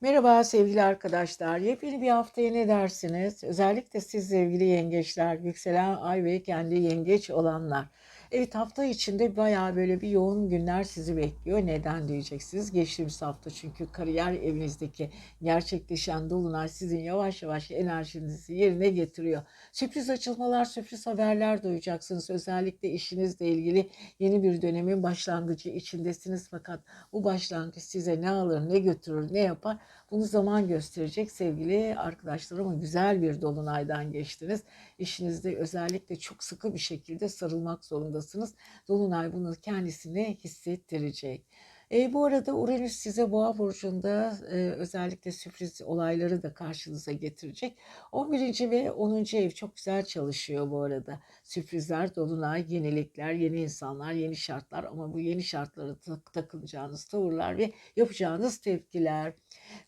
Merhaba sevgili arkadaşlar. Yepyeni bir haftaya ne dersiniz? Özellikle siz sevgili yengeçler, yükselen ay ve kendi yengeç olanlar. Evet hafta içinde bayağı böyle bir yoğun günler sizi bekliyor. Neden diyeceksiniz? Geçtiğimiz hafta çünkü kariyer evinizdeki gerçekleşen dolunay sizin yavaş yavaş enerjinizi yerine getiriyor. Sürpriz açılmalar, sürpriz haberler duyacaksınız. Özellikle işinizle ilgili yeni bir dönemin başlangıcı içindesiniz. Fakat bu başlangıç size ne alır, ne götürür, ne yapar? Bunu zaman gösterecek sevgili arkadaşlarım. Ama güzel bir dolunaydan geçtiniz. İşinizde özellikle çok sıkı bir şekilde sarılmak zorundasınız. Dolunay bunu kendisine hissettirecek. E, bu arada Uranüs size Boğa burcunda e, özellikle sürpriz olayları da karşınıza getirecek. 11. ve 10. ev çok güzel çalışıyor bu arada. Sürprizler, dolunay, yenilikler, yeni insanlar, yeni şartlar ama bu yeni şartlara tak takılacağınız tavırlar ve yapacağınız tepkiler.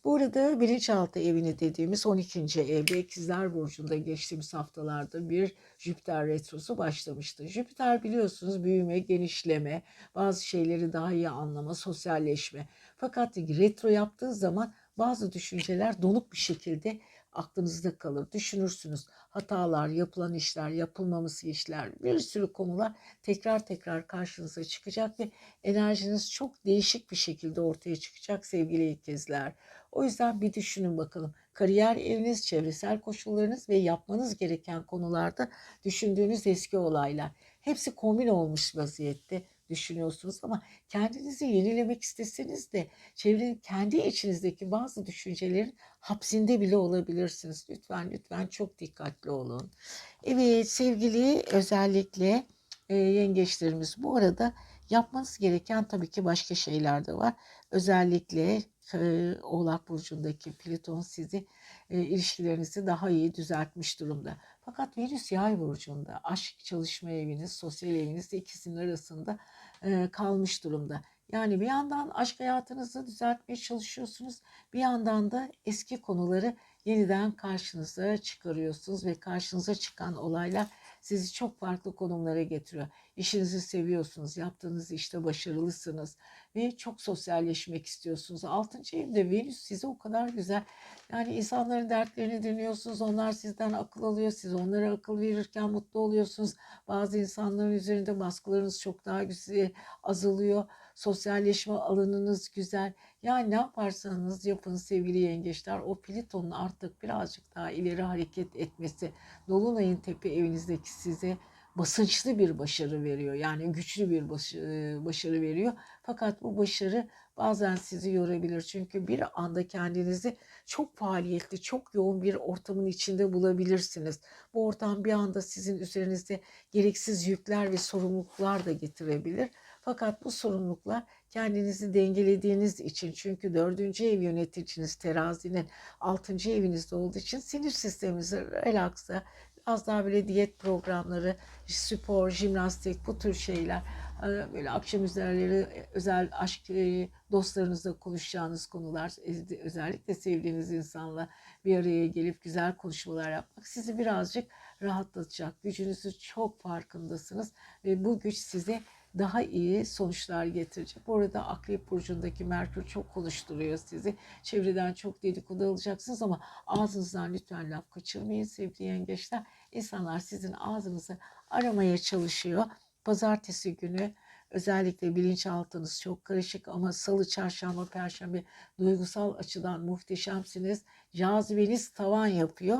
Bu arada bilinçaltı evini dediğimiz 12. evde ikizler burcunda geçtiğimiz haftalarda bir Jüpiter retrosu başlamıştı. Jüpiter biliyorsunuz büyüme, genişleme, bazı şeyleri daha iyi anlama, sosyalleşme. Fakat retro yaptığı zaman bazı düşünceler donuk bir şekilde aklınızda kalır. Düşünürsünüz hatalar, yapılan işler, yapılmaması işler, bir sürü konular tekrar tekrar karşınıza çıkacak ve enerjiniz çok değişik bir şekilde ortaya çıkacak sevgili ikizler. O yüzden bir düşünün bakalım. Kariyer eviniz, çevresel koşullarınız ve yapmanız gereken konularda düşündüğünüz eski olaylar. Hepsi kombin olmuş vaziyette düşünüyorsunuz ama kendinizi yenilemek isteseniz de çevrenin kendi içinizdeki bazı düşüncelerin hapsinde bile olabilirsiniz. Lütfen lütfen çok dikkatli olun. Evet sevgili özellikle e, yengeçlerimiz bu arada yapmanız gereken tabii ki başka şeyler de var. Özellikle Oğlak Burcu'ndaki Plüton sizi ilişkilerinizi daha iyi düzeltmiş durumda. Fakat Venüs Yay burcunda aşk çalışma eviniz, sosyal eviniz ikisinin arasında kalmış durumda. Yani bir yandan aşk hayatınızı düzeltmeye çalışıyorsunuz. Bir yandan da eski konuları yeniden karşınıza çıkarıyorsunuz ve karşınıza çıkan olaylar sizi çok farklı konumlara getiriyor. İşinizi seviyorsunuz, yaptığınız işte başarılısınız ve çok sosyalleşmek istiyorsunuz. Altıncı evde Venüs size o kadar güzel. Yani insanların dertlerini dinliyorsunuz, onlar sizden akıl alıyor, siz onlara akıl verirken mutlu oluyorsunuz. Bazı insanların üzerinde baskılarınız çok daha güzel azalıyor. Sosyalleşme alanınız güzel. Yani ne yaparsanız yapın sevgili yengeçler o Plüton'un artık birazcık daha ileri hareket etmesi Dolunay'ın tepe evinizdeki size basınçlı bir başarı veriyor. Yani güçlü bir başarı veriyor. Fakat bu başarı bazen sizi yorabilir. Çünkü bir anda kendinizi çok faaliyetli, çok yoğun bir ortamın içinde bulabilirsiniz. Bu ortam bir anda sizin üzerinizde gereksiz yükler ve sorumluluklar da getirebilir. Fakat bu sorumluluklar kendinizi dengelediğiniz için çünkü dördüncü ev yöneticiniz terazinin altıncı evinizde olduğu için sinir sisteminizi relaksa az daha böyle diyet programları, spor, jimnastik bu tür şeyler böyle akşam üzerleri özel aşk dostlarınızla konuşacağınız konular özellikle sevdiğiniz insanla bir araya gelip güzel konuşmalar yapmak sizi birazcık rahatlatacak. Gücünüzü çok farkındasınız ve bu güç size daha iyi sonuçlar getirecek. Bu arada Akrep Burcu'ndaki Merkür çok konuşturuyor sizi. Çevreden çok dedikodu alacaksınız ama ağzınızdan lütfen laf kaçırmayın sevgili yengeçler. İnsanlar sizin ağzınızı aramaya çalışıyor. Pazartesi günü özellikle bilinçaltınız çok karışık ama salı, çarşamba, perşembe duygusal açıdan muhteşemsiniz. Cazibeniz tavan yapıyor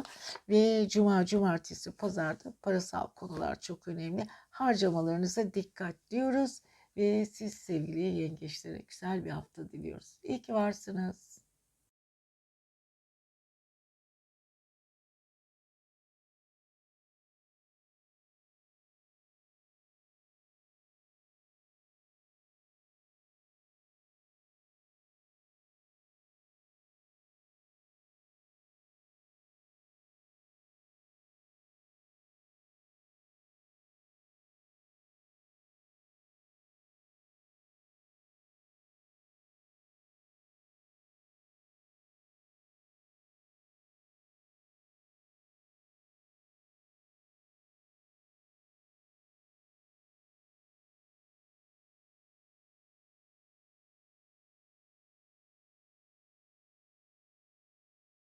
ve cuma, cumartesi, pazarda parasal konular çok önemli. Harcamalarınıza dikkat diyoruz ve siz sevgili yengeçlere güzel bir hafta diliyoruz. İyi ki varsınız.